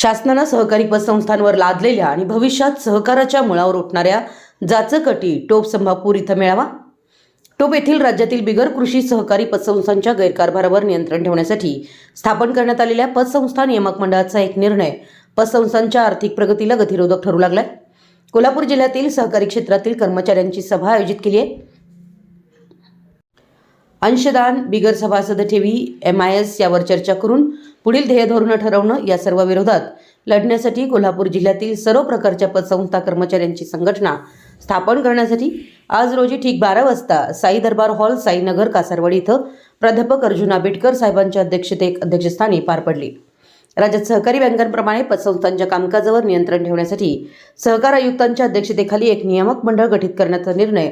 शासनानं सहकारी पतसंस्थांवर लादलेल्या आणि भविष्यात सहकाराच्या मुळावर उठणाऱ्या जाचकटी टोप संभापूर इथं मेळावा? टोप येथील राज्यातील बिगर कृषी सहकारी पतसंस्थांच्या गैरकारभारावर नियंत्रण ठेवण्यासाठी स्थापन करण्यात आलेल्या पतसंस्था नियामक मंडळाचा एक निर्णय पतसंस्थांच्या आर्थिक प्रगतीला गतिरोधक ठरू लागलाय. कोल्हापूर जिल्ह्यातील सहकारी क्षेत्रातील कर्मचाऱ्यांची सभा आयोजित केली आहे. अंशदान बिगर सभासद ठेवी एम आय एस यावर चर्चा करून पुढील ध्येय धोरणं ठरवणं या सर्व विरोधात लढण्यासाठी कोल्हापूर जिल्ह्यातील सर्व प्रकारच्या पतसंस्था कर्मचाऱ्यांची संघटना स्थापन करण्यासाठी आज रोजी ठीक बारा वाजता साई दरबार हॉल साईनगर कासारवाडी इथं प्राध्यापक अर्जुन आंबेडकर साहेबांच्या अध्यक्षते अध्यक्षस्थानी पार पडली. राज्यात सहकारी बँकांप्रमाणे पतसंस्थांच्या कामकाजावर नियंत्रण ठेवण्यासाठी सहकार आयुक्तांच्या अध्यक्षतेखाली एक नियामक मंडळ गठीत करण्याचा निर्णय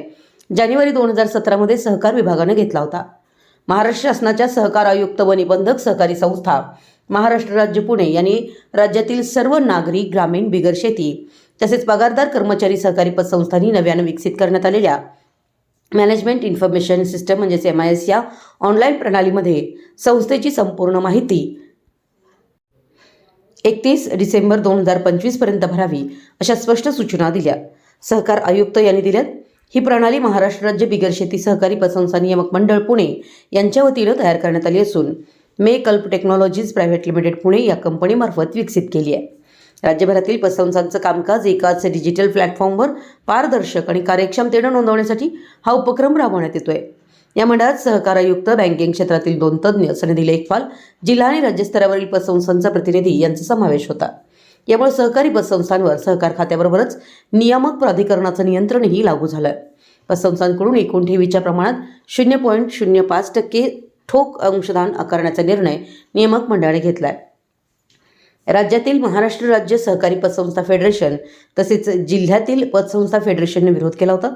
जानेवारी दोन हजार सतरामध्ये सहकार विभागानं घेतला होता. महाराष्ट्र शासनाच्या सहकार आयुक्त व निबंधक सहकारी संस्था महाराष्ट्र राज्य पुणे यांनी राज्यातील सर्व नागरी ग्रामीण बिगर शेती तसेच पगारदार कर्मचारी सहकारी पतसंस्थांनी नव्यानं विकसित करण्यात आलेल्या मॅनेजमेंट इन्फॉर्मेशन सिस्टम म्हणजेच एम आय एस या ऑनलाईन प्रणालीमध्ये संस्थेची संपूर्ण माहिती एकतीस डिसेंबर दोन हजार पंचवीसपर्यंत भरावी अशा स्पष्ट सूचना दिल्या. सहकार आयुक्त यांनी दिल्यात ही प्रणाली महाराष्ट्र राज्य बिगर शेती सहकारी पतसंस्था नियामक मंडळ पुणे यांच्या वतीनं तयार करण्यात आली असून मे कल्प टेक्नॉलॉजीज प्रायव्हेट लिमिटेड पुणे या कंपनीमार्फत विकसित केली आहे. राज्यभरातील पतसंस्थांचं कामकाज एकाच डिजिटल प्लॅटफॉर्मवर पारदर्शक आणि कार्यक्षमतेनं नोंदवण्यासाठी हा उपक्रम राबवण्यात येतोय. या मंडळात सहकारायुक्त बँकिंग क्षेत्रातील दोन तज्ज्ञ सनदी लेखपाल जिल्हा आणि राज्यस्तरावरील पतसंस्थांचा प्रतिनिधी यांचा समावेश होता. यामुळे सहकारी बससंस्थांवर सहकार खात्याबरोबरच नियामक प्राधिकरणाचं नियंत्रणही लागू झालं. बससंस्थांकडून एकूण ठेवीच्या प्रमाणात शून्य पॉईंट शून्य पाच टक्के ठोक अंशदान आकारण्याचा निर्णय नियामक मंडळाने घेतला आहे राज्यातील महाराष्ट्र राज्य सहकारी पतसंस्था फेडरेशन तसेच जिल्ह्यातील पतसंस्था फेडरेशनने विरोध केला होता.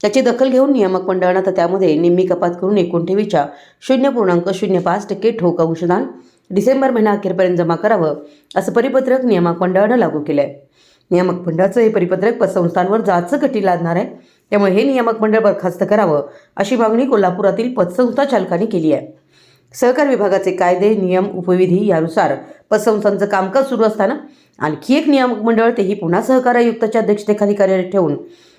त्याची दखल घेऊन नियामक मंडळानं तर त्यामध्ये निम्मी कपात करून एकूण ठेवीच्या शून्य पूर्णांक शून्य पाच टक्के ठोक अंशदान डिसेंबर महिना अखेरपर्यंत जमा करावं असं परिपत्रक नियामक मंडळानं लागू केलं आहे नियामक मंडळाचं हे परिपत्रक पतसंस्थांवर जाचं गटी लादणार आहे. त्यामुळे हे नियामक मंडळ बरखास्त करावं अशी मागणी कोल्हापुरातील पतसंस्था चालकांनी केली आहे. सहकार विभागाचे कायदे नियम उपविधी यानुसार पतसंस्थांचं कामकाज सुरू असताना आणखी एक नियामक मंडळ तेही पुन्हा सहकार आयुक्ताच्या अध्यक्षतेखाली कार्यरत ठेवून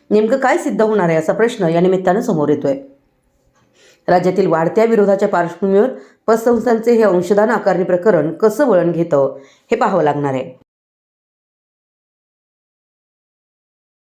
नेमकं काय सिद्ध होणार आहे असा प्रश्न या निमित्तानं समोर येतोय. राज्यातील वाढत्या विरोधाच्या पार्श्वभूमीवर पतसंस्थांचे हे अंशदान आकारणी प्रकरण कसं वळण घेतं हे पाहावं लागणार आहे.